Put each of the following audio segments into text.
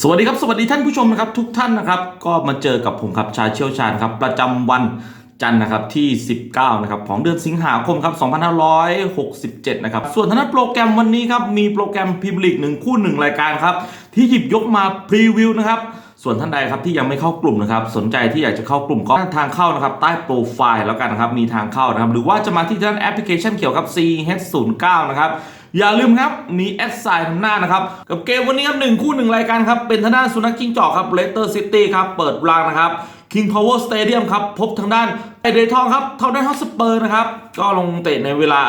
สวัสดีครับ สวัสดีท่านผู้ชมนะครับ ทุกท่านนะครับ ก็มาเจอกับผมครับชาเชี่ยวชาญครับ ประจำวันจันทร์นะครับที่ 19นะครับของเดือนสิงหาคมครับ2567นะครับส่วนทางด้านโปรแกรมวันนี้ครับมีโปรแกรมพิมพ์ลีกหนึ่งคู่หนึ่งรายการครับที่หยิบยกมาพรีวิวนะครับ ส่วนท่านใดครับที่ยังไม่เข้ากลุ่มนะครับสนใจที่อยากจะเข้ากลุ่มก็ทางเข้านะครับใต้โปรไฟล์แล้วกันนะครับมีทางเข้านะครับหรือว่าจะมาที่ด้านแอปพลิเคชันเกี่ยวกับ CH09 นะครับอย่าลืมครับมีแอดไซน์ทางหน้านะครับ กับเกมวันนี้ครับหนึ่งคู่หนึ่งรายการครับ เป็นทางด้านสุนัขจิ้งจอกครับเลสเตอร์ซิตี้ครับ เปิดรางนะครับ King Power Stadium ครับ พบทางด้านไอเดทองครับเท่าด้านฮอสเปอร์นะครับ ก็ลงเตะในเวลา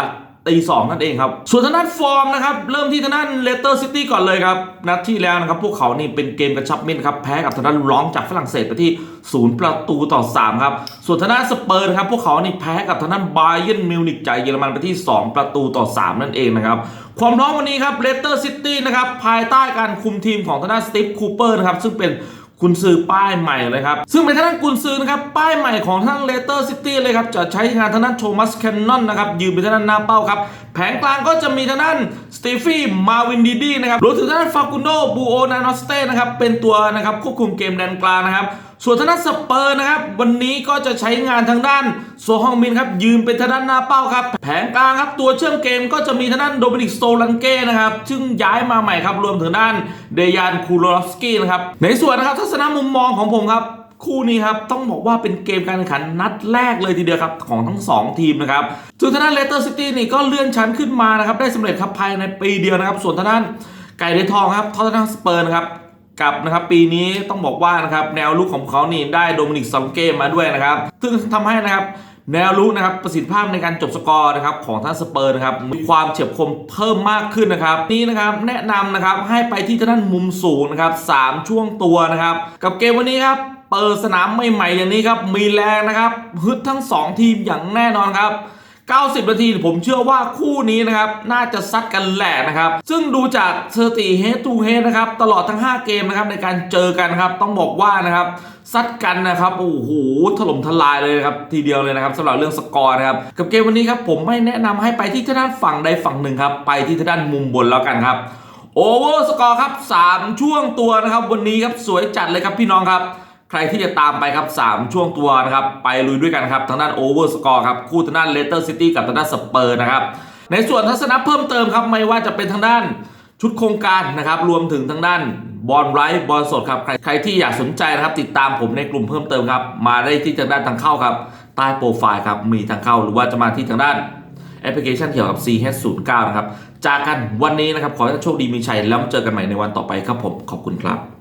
ตีสองนั่นเองครับ ส่วนทางด้านฟอร์มนะครับ เริ่มที่ทางด้านเลสเตอร์ซิตี้ก่อนเลยครับ นัดที่แล้วนะครับ พวกเขานี่เป็นเกมกระชับมิตรครับ แพ้กับทางด้านร้องจากฝรั่งเศสไปที่ 0 ประตูต่อ 3 ครับ ส่วนทางด้านสเปอร์นะครับ พวกเขานี่แพ้กับทางด้านบเยิร์นมิวนิกจากเยอรมันไปที่ 2 ประตูต่อ 3 นั่นเองนะครับความพร้อมวันนี้ครับเลสเตอร์ซิตี้นะครับภายใต้การคุมทีมของทางด้านสตีฟคูเปอร์นะครับซึ่งเป็น กุนซือป้ายใหม่เลยครับ ซึ่งเป็นทางด้านกุนซือนะครับ ป้ายใหม่ของทางเลเตอร์ซิตี้เลยครับ จะใช้งานทางด้านโทมัสแคนนอนนะครับ ยืนเป็นทางด้านหน้าเป้าครับ แผงกลางก็จะมีทางด้านสตีฟี่มาวินดีดีนะครับรวมถึงทางด้านฟากุนโดบูโอนานอสเต้นะครับ เป็นตัวนะครับควบคุมเกมแดนกลางนะครับส่วนทางด้านสเปอร์นะครับ วันนี้ก็จะใช้งานทางด้านโซฮองมินครับ ยืนเป็นทางด้านหน้าเป้าครับ แผงกลางครับ ตัวเชื่อมเกมก็จะมีทางด้านโดมินิกโซลันเก้นะครับ ซึ่งย้ายมาใหม่ครับ รวมถึงด้านเดยานคูโรฟสกี้นะครับ ในส่วนนะครับทัศนมุมมองของผมครับคู่นี้ครับ ต้องบอกว่าเป็นเกมการแข่งขันนัดแรกเลยทีเดียวครับ ของทั้ง 2 ทีมนะครับส่วนทางด้านเลสเตอร์ซิตี้นี่ก็เลื่อนชั้นขึ้นมานะครับ ได้สำเร็จครับภายในปีเดียวนะครับ ส่วนทางด้านไก่เดทองครับทอตแนสเปอร์นะครับ กับนะครับปีนี้ต้องบอกว่านะครับแนวลุกของเขานี่ได้โดมินิกซองเกมมาด้วยนะครับซึ่งทำให้นะครับแนวลุกนะครับประสิทธิภาพในการจบสกอร์นะครับของท่านสเปอร์นะครับมีความเฉียบคมเพิ่มมากขึ้นนะครับ นี่นะครับแนะนำนะครับให้ไปที่ทางด้านมุมสูงนะครับสามช่วงตัวนะครับ กับเกมวันนี้ครับเปิดสนามใหม่ๆอย่างนี้ครับมีแรงนะครับฮึดทั้ง 2 ทีมอย่างแน่นอนครับ 90 นาที ผมเชื่อว่าคู่นี้นะครับ น่าจะซัดกันแหลกนะครับ ซึ่งดูจากสถิติเฮดทูเฮนะครับ ตลอดทั้ง 5 เกมนะครับ ในการเจอกันนะครับ ต้องบอกว่านะครับซัดกันนะครับ โอ้โห ถล่มทลายเลยนะครับ ทีเดียวเลยนะครับสำหรับเรื่องสกอร์นะครับ กับเกมวันนี้ครับ ผมไม่แนะนำให้ไปที่ทางด้านฝั่งใดฝั่งหนึ่งครับ ไปที่ทางด้านมุมบนแล้วกันครับ โอเวอร์สกอร์ครับ 3 ช่วงตัวนะครับ วันนี้ครับ สวยจัดเลยครับพี่น้องครับ รที่จะตามไปครับ 3 ช่วงตัวนะครับ ไปลุยด้วยกันครับ ทางด้านโอเวอร์สกอร์ครับ คู่ทางด้านเลสเตอร์ซิตี้กับทางด้านสเปอร์นะครับ ในส่วนทัศนะเพิ่มเติมครับ ไม่ว่าจะเป็นทางด้านชุดโครงการนะครับ รวมถึงทางด้านบอลไลฟ์บอลสดครับใครใครที่อยากสนใจนะครับ ติดตามผมในกลุ่มเพิ่มเติมครับ มาได้ที่ทางด้านทางเข้าครับ ใต้โปรไฟล์ครับ มีทางเข้า หรือว่าจะมาที่ทางด้านแอปพลิเคชันเกี่ยวกับ CH09 นะครับ จากกันวันนี้นะครับ ขอให้ท่านโชคดีมีชัย แล้วเจอกันใหม่ในวันต่อไปครับผม ขอบคุณครับ